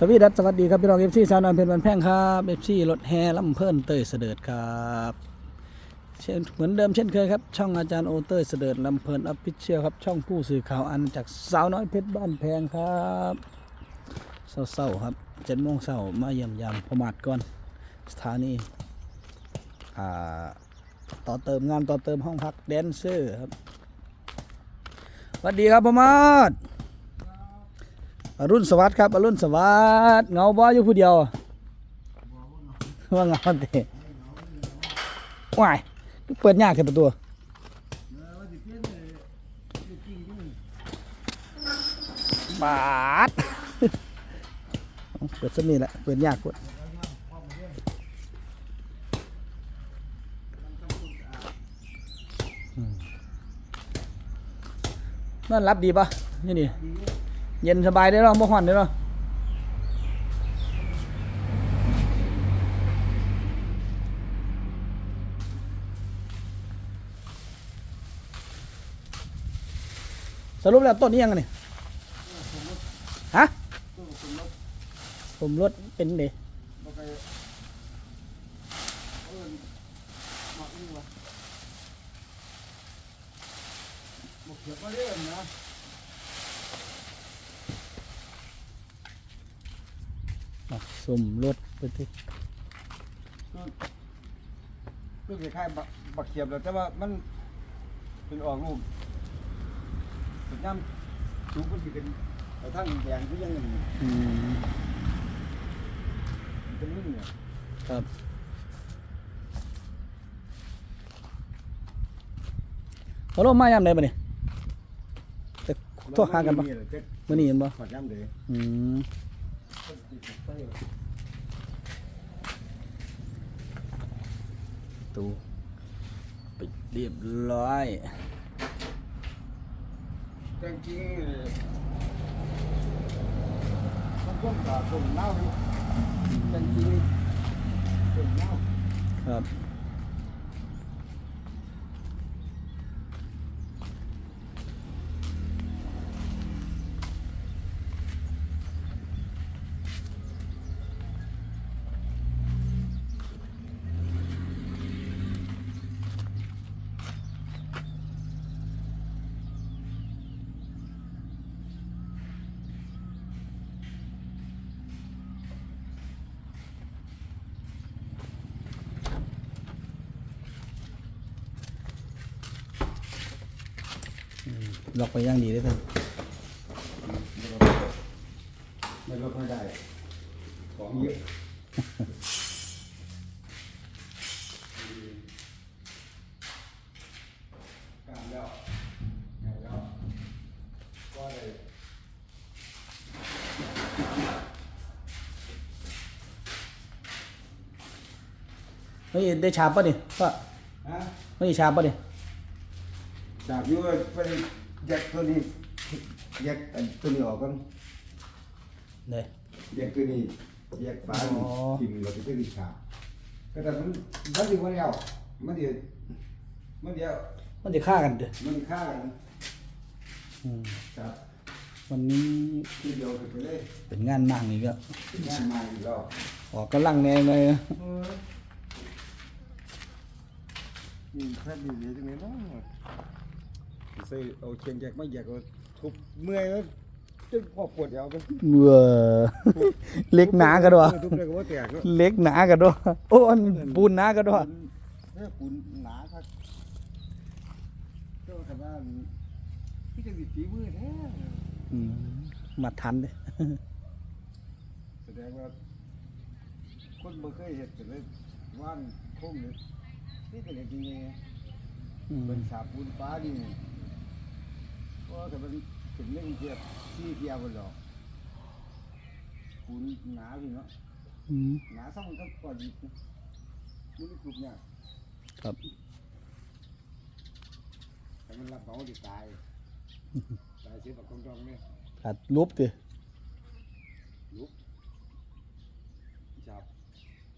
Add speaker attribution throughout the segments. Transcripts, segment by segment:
Speaker 1: สวีดัสสวัสดีครับพี่น้องเอฟซีชาวนอนเพลินวันแพงครับเอฟซีรถแห่ลำเพิ่นเตยเสด็จครับเช่นเหมือนเดิมเช่นเคยครับ ช่องอาจารย์โอเตยเสด็จลำเพลินออฟฟิเชียครับ ช่องผู้สื่อข่าวอันจากสาวน้อยเพชรบ้านแพงครับเศร้าๆครับเจ็ดโมงเช้ามาเยี่ยมยามพมาดก่อนสถานีอ่าต่อเติมงานต่อเติมห้องพักแดนเซอร์ครับสวัสดีครับพมาด อรุณสวัสดิ์ครับอรุณสวัสดิ์เงาบ่อยู่ผู้เดียวว่าเงาเตะว้ายเปิดยากแค่ประตูบาดเปิดสนี่แหละเปิดยากกว่าอืมนอนรับดีปะนี่นี่ เย็นสบายได้หรอบ่ฮ้อนได้หรอสรุปแล้วต้นนี้ยังไงฮะผมรถเป็นเด
Speaker 2: บ่ไปเอิ้นหมักนี่วะหมกเขียวก็เล่นนะ
Speaker 1: สมรถไปที่
Speaker 2: คือคล้ายๆบักบักเขียบแล้วแต่ว่ามันเป็นออกลูกเป็นน้ำสูงก็สิเป็นเอาทั้งแดงก็ยังเป็น
Speaker 1: อืม
Speaker 2: เป็นรุ่นเนี่ย
Speaker 1: ครับพอลมมายามใดบ่นี่จะโทรหากันบ่
Speaker 2: แล้จะ
Speaker 1: มื้อนี้เห็นบ่
Speaker 2: ขอดย้ำเลย
Speaker 1: อืม ตูปิดเรียบร้อย
Speaker 2: แต่จริงๆมันต้มกับต้มเน่าอยู่แต่จริงๆต้มเน่า
Speaker 1: ครับ ล็อกไปอย่างดีเลยท่าน
Speaker 2: ไม่ลดไม่ได้ ของเยอะการแล้วการแล้วก็เลย
Speaker 1: เฮ้ยได้ชาบป่ะนี่ป่ะ
Speaker 2: ฮะ
Speaker 1: ไม่ได้ชาบป่ะนี่
Speaker 2: จากอยู่ไป แยกตัวนี้แยกอันตัวนี้ออกกัน
Speaker 1: เด้
Speaker 2: แยกตัวนี้แยกฝานี่
Speaker 1: อ๋อ
Speaker 2: ทิ่มแล้วก็ตัวนี้ขาดก็แต่มันมันดีกว่าแล้วมันเดียวมันเดียว
Speaker 1: มันจะฆ่ากันเด้อ
Speaker 2: มันฆ่ากัน
Speaker 1: อืม
Speaker 2: ครับ
Speaker 1: วันนี้
Speaker 2: ทีเดียวกันไปเลย
Speaker 1: เป็นงานมั่งอีกแล้ว
Speaker 2: งานมาอีกแล้ว
Speaker 1: ออกกำลังแน่เลยนะ
Speaker 2: นี่แค่ดีๆจังเลยเนาะ ใส่เอาเชียงแยกไม่แยกเอาทุบเมื่อยแล้วจนพอปวดยาวไป
Speaker 1: เบื่อเล็กหนากันด้วย
Speaker 2: ทุบเลยก็ว่าแตกแล้ว
Speaker 1: เล็กหนากันด้วยโอ้อันปูนหนากันด้วย
Speaker 2: เออปูนหนาครับเจ้าแต่ว่าพี่จะดิฝีมือแท้
Speaker 1: อืมมาทันเลย
Speaker 2: แสดงว่าคนบ่เคยเห็นแต่เลยว่านโค้งเลยนี่เป็นจริงไง
Speaker 1: อืม
Speaker 2: เป็นสาปูนฟ้านี่ เพราะแต่มันเป็นเรื่องเทียบที่เทียบกันหรอกปูนหนาพี่เนาะ
Speaker 1: อืม
Speaker 2: หนาสักมันก็ก่อนอีกนะมันไม่กรุบเนี่ย
Speaker 1: ครับ
Speaker 2: แต่มันรับเหมาดิตายตายเสียแบบกองดองเนี่ย
Speaker 1: ขาดรูปดิ
Speaker 2: ลุกจับ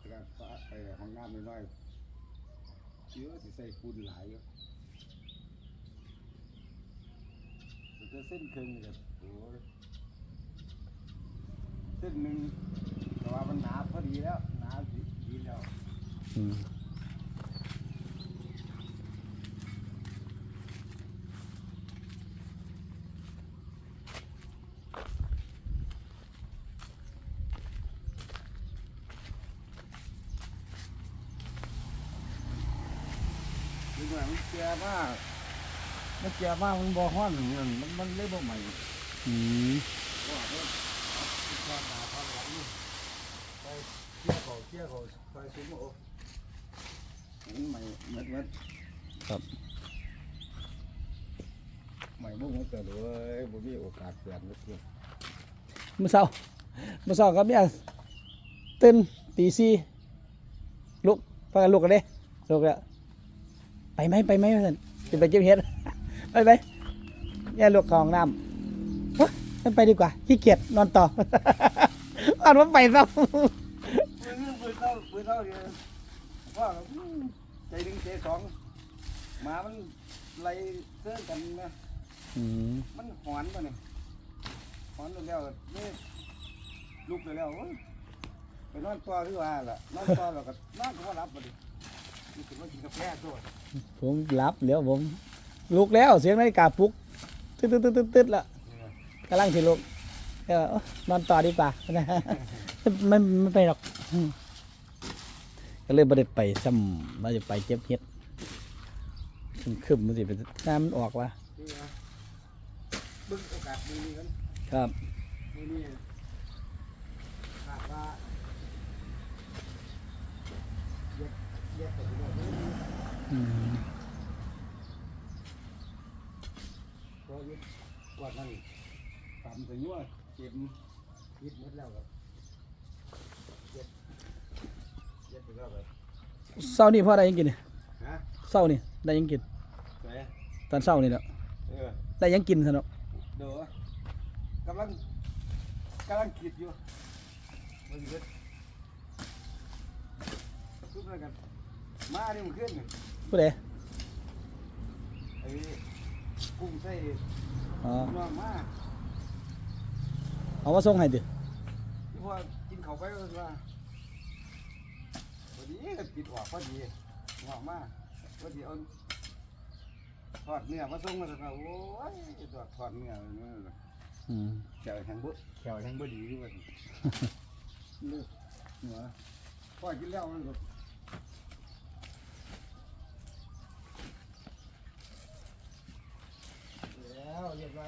Speaker 2: กระดาษฟ้าไปห้องน้ำน้อยๆเยอะสิใส่ปูนหลายเยอะ แต่ถ้าเส้นเครื่องนี่แบบโอ้ยเส้นหนึ่งแต่ว่ามันหนาพอดีแล้วหนาดีดีแล้ว
Speaker 1: อืม
Speaker 2: คือว่ามันแก่มาก มันแก่มากมันบ่ฮ้อนอย่างนั้นมันมันเลยบ่ใหม่
Speaker 1: อืม
Speaker 2: ก็ว่ามันความหนาความหลังนี่ไปเชี่ยเขาเชี่ยเขาไปซุ้มโอ้มันใหม่เม็ดเม็ด
Speaker 1: ครับ
Speaker 2: ใหม่บ่ฮู้แต่เลยบ่มีโอกาสเปลี่ยนเลย
Speaker 1: มื้อเช้าเมื้อเช้าก็เมียตื่นตีสี่ลุกพากันลุกกันเด้ลุกแล้วไปไหมไปไหมว่าซั่นจะไปเก็บเห็ด ไปไปแย่ลุกเข้าห้องน้ำวะงั้นไปดีกว่าขี้เกียจนอนต่ออ่านว่าไปซะ
Speaker 2: ปืนปืนเท่าปืนเท่าเดียวว่าอืมใจหนึ่งใจสองหมามันไล่เสื้อกันนะ
Speaker 1: อืม
Speaker 2: มันหอนป่ะเนี่ยหอนแล้วนี่ลุกไปแล้วโอ้ยไปนอนต่อหรือว่าล่ะนอนต่อแล้วก็นอนก็ว่ารับป่ะดินี่คือว่ากินกาแฟตัว
Speaker 1: ผมรับแล้วผม ลุกแล้วเสียงนาฬิกาปลุกตึ๊ดตึ๊ดตึ๊ดตึ๊ดตึ๊ดละกำลังสิลุกเออโอ๊ะนอนต่อดีกว่าไม่ไม่ไปหรอกอืมก็เลยไม่ได้ไปซ้ำเราจะไปเก็บเห็ดคึมๆมันสิไปน้ำมันออกวะ
Speaker 2: นี่นะบึ้งโอกาสมือนี้กัน
Speaker 1: ครับ
Speaker 2: มือนี้ขาดว่าเย็ดเย็ดไปที่โน่น
Speaker 1: อืม
Speaker 2: ก็ยึด ว่านั่นต่ำถึงว่าเจ็บยึดหมดแล้วครับเย็ดเย็ดไปแล้วครับ
Speaker 1: เศร้านี่พ่อได้ยังกินเนี่ย
Speaker 2: ฮะ
Speaker 1: เศร้านี่ได้ยังกิน
Speaker 2: ใส่
Speaker 1: ตอนเศร้านี่แหละ
Speaker 2: เออ
Speaker 1: ได้ยังกินสนุก
Speaker 2: เดี๋ยวกำลังกำลังคิดอยู่มันเย็ดทุกเรื่องกันมาเนี่ยมันขึ้นนี่
Speaker 1: ผู้ใด
Speaker 2: ไอ้ กุ้งใส่
Speaker 1: อ๋อ
Speaker 2: น้องมา
Speaker 1: เอามาส่งให้ดิ
Speaker 2: ที่ว่ากินเขาวไปก็ว่าพอดีก็ปิดออกพอดีออกมาพอดีเอาทอดเนื้อมาส่งมาแล้วก็โอ้ยทอดทอดเนื้อเนื้อ
Speaker 1: อืม
Speaker 2: แขวแทงบุแขวแทงบุดีด้วยเลือกหัวพ่อกินแล้วมันก็ แล้วเรียบร้อ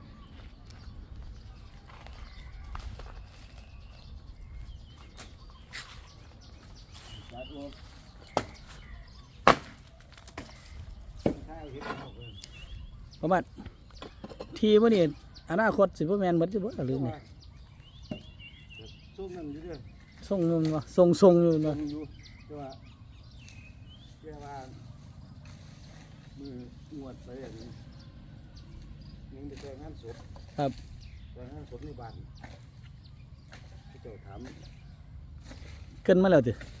Speaker 1: ประมาณทีมื่อนี่อนาคตสิบ่แมนหมดสิบ่หรือไง
Speaker 2: ซุ่มนั่นอยู่ด้วย
Speaker 1: ส่งเงินวะส่งส่งอยู่
Speaker 2: ซุ่
Speaker 1: เนาะ
Speaker 2: มอยู่แต่ว่าเรียกว่ามืองวดไปอย่างนี้ยังไปแจ้งงานศพ
Speaker 1: ครับ
Speaker 2: แจ้งงานศพในบ้านที่เจ้าถาม
Speaker 1: เกินมาแล้วติ
Speaker 2: ถ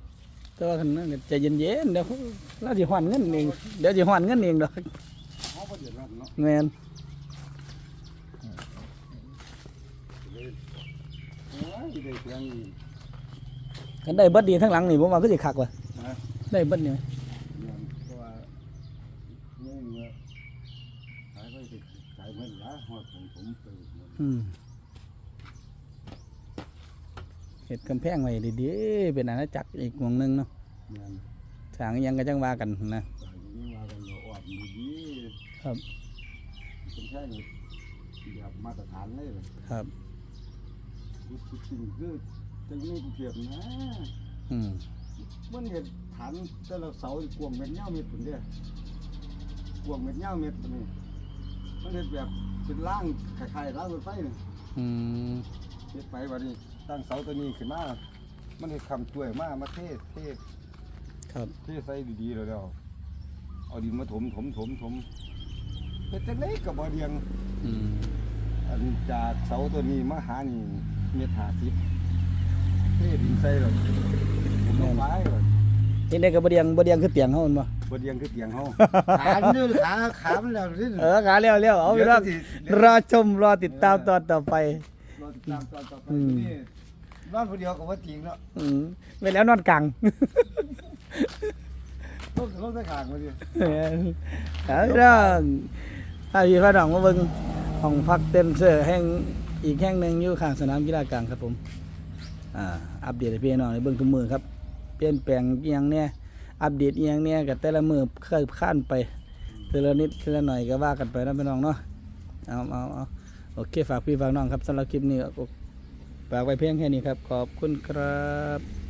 Speaker 2: แจ้งคิดกันว่าแจ้งคิดกันที่หน้าสนามกีฬาเนี่ย
Speaker 1: อืม
Speaker 2: มันต่อกันจะขายแปลงนี้ก่อนแปลงแปลงเลย
Speaker 1: แต่ว่าคันนั้นก็ใจเย็นๆเดี๋ยวเราสิหอนเงินเองเดี๋ยวสิหอนเงินเองดอก
Speaker 2: เขาก็เดือดร้อนเนาะ
Speaker 1: แม่น
Speaker 2: เลยโอ้ยได้แปลงนี้
Speaker 1: กันได้เบิดดีทั้งหลังนี่ผมว่าก็สิคักว่ะ
Speaker 2: นะ
Speaker 1: ได้เบิดนี่ไหม
Speaker 2: เนี่ยเพราะว่าเนี่ยเงินขายไปติดขายเงินละหอดผมผมไปหมด
Speaker 1: อืม เฮ็ดกำแพงไว้ดีๆเป็นอาณาจักรอีกวงหนึงเนาะ
Speaker 2: เนี่ย
Speaker 1: สร้างอิหยังก็จังว่ากันนะ
Speaker 2: ขายอย่างนี้มากันเราอ่อน
Speaker 1: ครับ
Speaker 2: เป็นแค่นี้แบบมาตรฐานเลยเลย
Speaker 1: ครับ
Speaker 2: คือจริงๆคือจะมีกรุงเทียบนะ
Speaker 1: อืม
Speaker 2: มันเห็นฐานแต่ละเสากวงเม็ดเงาเม็ดผุนเด้กวงเม็ดเงาเม็ดตัวนี้มันเห็นแบบเป็นร่างคล้ายๆร่างรถไฟนี่
Speaker 1: อืม
Speaker 2: เฮ็ดไปวันนี้ตั้งเสาตัวนี้ขึ้นมา มันเห็นคำช่วยมามาเทเท
Speaker 1: ครับ
Speaker 2: เทใส่ดีๆแล้วเดี๋ยวเอาดินมาถมถมถมถมเฮ็ดจังไดก็บ่เรียง
Speaker 1: อืม
Speaker 2: อันจากเสาตัวนี้มาหานี่เมตรห้าสิบเทดินใส่แล้วผมลงไปเลย
Speaker 1: เห็นได้กับบเดียงบเดียงคือเตียงเขาแมันบ่
Speaker 2: บนเรียงคือเตียงเฮา ขามันอยู่ขาขามันแล้วนี่
Speaker 1: เออขาเลี้ยวเลี้ยวเอาไปรอ
Speaker 2: ดี๋ยวสิ
Speaker 1: รอชมรอติดตามตอนต่อไป
Speaker 2: รอ ติดตามตอนต่อไป
Speaker 1: อืม
Speaker 2: นี่นอนผู้เดียวก็ว่าจริงเนาะ
Speaker 1: อืมไปแล้วนอนกลาง
Speaker 2: ต้องต้องตะขางมาดิ
Speaker 1: เอาเรื่องถ้าพี่พระดองมาเบิ่งห้องพักเต็นท์เสื้อแห่งอีกแห่งหนึ่งอยู่ข้างสนามกีฬากลางครับผม อ่า อัปเดตให้พี่น้องได้เบิ่งทุกมือครับ เปลี่ยนแปลงอีหยังเนี่ย อัปเดตอีหยังเนี่ยกับแต่ละมือเคยข้านไปทีละนิดทีละหน่อยก็ว่ากันไปนะพี่น้องเนาะ เอาเอาเอา โอเค ฝากพี่ฝากน้องครับสำหรับคลิปนี้ฝากไว้เพียงแค่นี้ครับ ขอบคุณครับ